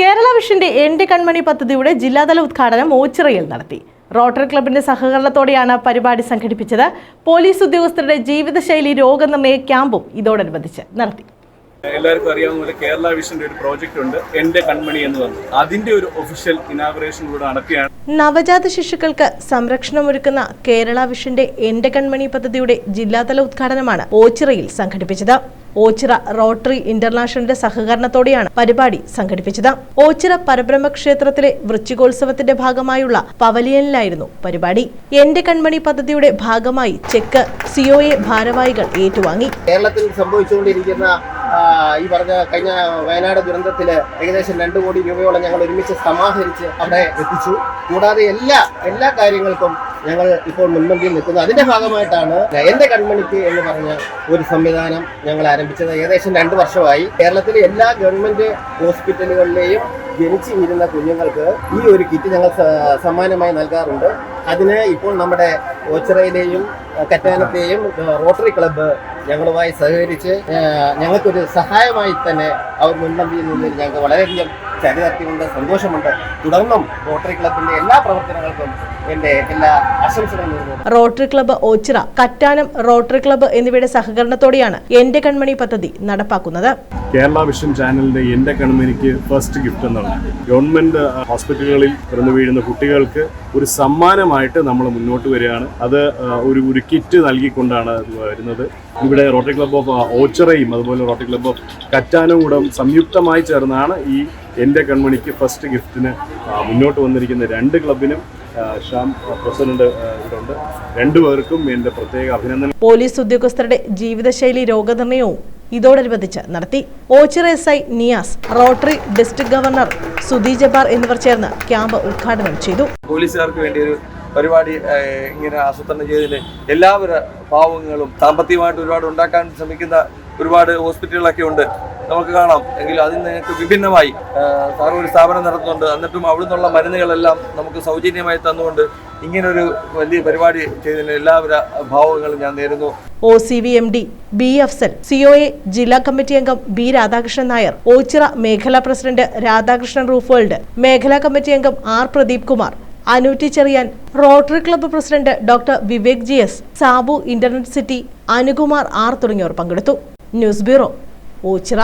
കേരള വിഷന്റെ എന്റെ കൺമണി പദ്ധതിയുടെ ജില്ലാതല ഉദ്ഘാടനം ഓച്ചിറയിൽ നടത്തി. റോട്ടറി ക്ലബിന്റെ സഹകരണത്തോടെയാണ് പരിപാടി സംഘടിപ്പിച്ചത്. പോലീസ് ഉദ്യോഗസ്ഥരുടെ ജീവിതശൈലി രോഗനിർണയ ക്യാമ്പും ഇതോടനുബന്ധിച്ച് നടത്തി. എല്ലാവർക്കും അറിയാവുന്ന പോലെ കേരള വിഷന്റെ ഒരു പ്രോജക്റ്റ് ഉണ്ട് എന്റെ കൺമണി എന്ന് പറഞ്ഞു. അതിന്റെ ഒരു ഒഫീഷ്യൽ ഇനാഗുറേഷൻ കൂടെ നടത്തിയാണ് നവജാത ശിശുക്കൾക്ക് സംരക്ഷണം ഒരുക്കുന്ന കേരള വിഷന്റെ എന്റെ കൺമണി പദ്ധതിയുടെ ജില്ലാതല ഉദ്ഘാടനമാണ് ഓച്ചിറയിൽ സംഘടിപ്പിച്ചത്. ഓച്ചിറ റോട്ടറി ഇന്റർനാഷണലിന്റെ സഹകരണത്തോടെയാണ് പരിപാടി സംഘടിപ്പിച്ചത്. ഓച്ചിറ പരബ്രഹ്മ ക്ഷേത്രത്തിലെ വൃശ്ചികോത്സവത്തിന്റെ ഭാഗമായുള്ള പവലിയനിലായിരുന്നു പരിപാടി. എന്റെ കൺമണി പദ്ധതിയുടെ ഭാഗമായി ചെക്ക് സിഒയെ ഭാരവാഹികൾ ഏറ്റുവാങ്ങി. കേരളത്തിൽ സംഭവിച്ചുകൊണ്ടിരിക്കുന്ന ഈ പറഞ്ഞ കഴിഞ്ഞ വയനാട് ദുരന്തത്തിൽ ഏകദേശം രണ്ട് കോടി രൂപയോളം ഞങ്ങൾ ഒരുമിച്ച് സമാഹരിച്ച് അവിടെ എത്തിച്ചു. കൂടാതെ എല്ലാ എല്ലാ കാര്യങ്ങൾക്കും ഞങ്ങൾ ഇപ്പോൾ മുൻപന്തിയിൽ നിൽക്കുന്നു. അതിന്റെ ഭാഗമായിട്ടാണ് എന്റെ കൺമണിക്ക് എന്ന് പറഞ്ഞ ഒരു സംവിധാനം ഞങ്ങൾ ആരംഭിച്ചത്. ഏകദേശം രണ്ട് വർഷമായി. കേരളത്തിലെ എല്ലാ ഗവൺമെന്റ് ഹോസ്പിറ്റലുകളിലെയും ജനിച്ചു വീഴുന്ന കുഞ്ഞുങ്ങൾക്ക് ഈ ഒരു കിറ്റ് ഞങ്ങൾ സമ്മാനമായി നൽകാറുണ്ട്. അതിന് ഇപ്പോൾ നമ്മുടെ ഓച്ചിറയിലെയും കറ്റാനത്തെയും റോട്ടറി ക്ലബ്ബ് ഞങ്ങളുമായി സഹകരിച്ച് ഞങ്ങൾക്കൊരു സഹായമായി തന്നെ അവർ മുൻപന്തിയിൽ നിന്ന് ഞങ്ങൾക്ക് വളരെയധികം ചരിതാർത്ഥ്യമുണ്ട് സന്തോഷമുണ്ട്. തുടർന്നും റോട്ടറി ക്ലബിന്റെ എല്ലാ പ്രവർത്തനങ്ങൾക്കും എന്റെ എല്ലാ ആശംസകളും നേരുന്നു. Rotary Club Ochira Kattanam Rotary Club എന്നിവയുടെ സഹകരണത്തോടെയാണ് എന്റെ കൺമണി പദ്ധതി നടപ്പാക്കുന്നത്. കേരള വിഷൻ ചാനലിന്റെ എന്റെ കൺമണിക്ക് ഫസ്റ്റ് ഗിഫ്റ്റ് എന്നാണ്. ഗവൺമെന്റ് ഹോസ്പിറ്റലുകളിൽ പിറന്നു വീഴുന്ന കുട്ടികൾക്ക് ഒരു സമ്മാനമായിട്ട് നമ്മൾ മുന്നോട്ട് വരികയാണ്. അത് ഒരു ഒരു കിറ്റ് നൽകിക്കൊണ്ടാണ് വരുന്നത്. ഇവിടെ റോട്ടറി ക്ലബ് ഓഫ് ഓച്ചിറയും അതുപോലെ റോട്ടറി ക്ലബ് ഓഫ് കറ്റാനും കൂടെ സംയുക്തമായി ചേർന്നാണ് ഈ എന്റെ കൺമണിക്ക് ഫസ്റ്റ് ഗിഫ്റ്റിന് മുന്നോട്ട് വന്നിരിക്കുന്ന രണ്ട് ക്ലബിനും ഷ്യാം പ്രസിഡന്റ് ആ, ഇവിടെ രണ്ടുപേർക്കും എന്റെ പ്രത്യേക അഭിനന്ദനം പോലീസ് ഉദ്യോഗസ്ഥരുടെ ജീവിതശൈലി രോഗനിർണയവും ഇതോടനുബന്ധിച്ച് നടത്തി. Ochira S I Niyas Rotary district governor Sudhi Jabbar എന്നിവർ ചേർന്ന് ക്യാമ്പ് ഉദ്ഘാടനം ചെയ്തു. പോലീസുകാർക്ക് വേണ്ടി ഒരു പരിപാടി ഇങ്ങനെ ആസൂത്രണം ചെയ്തതിന് എല്ലാവരും പാവങ്ങളും സാമ്പത്തികമായിട്ട് ഒരുപാട് ഉണ്ടാക്കാൻ ശ്രമിക്കുന്ന ഒരുപാട് ഹോസ്പിറ്റലുകളൊക്കെ ഉണ്ട്. നമുക്ക് കാണാം. എങ്കിലും അതിൽ നിന്നൊക്കെ വിഭിന്നമായി സാർ ഒരു സ്ഥാപനം നടത്തുന്നുണ്ട്. എന്നിട്ടും അവിടെ നിന്നുള്ള മരുന്നുകളെല്ലാം നമുക്ക് സൗജന്യമായി തന്നുകൊണ്ട് ഇങ്ങനൊരു വലിയ പരിപാടി ചെയ്തതിന് എല്ലാവരുടെ ഭാവങ്ങളും ഞാൻ നേരുന്നു. O C V M D B Afsal O A ജില്ലാ കമ്മിറ്റി അംഗം ബി രാധാകൃഷ്ണൻ നായർ ഓച്ചിറ മേഖലാ പ്രസിഡന്റ് രാധാകൃഷ്ണൻ റൂഫേൾഡ് മേഖലാ കമ്മിറ്റി അംഗം R Pradeep Kumar അനൂറ്റി Cherian Rotary Club president doctor Vivek G S Sabu internet city Anukumar R തുടങ്ങിയവർ പങ്കെടുത്തു. News bureau Ochira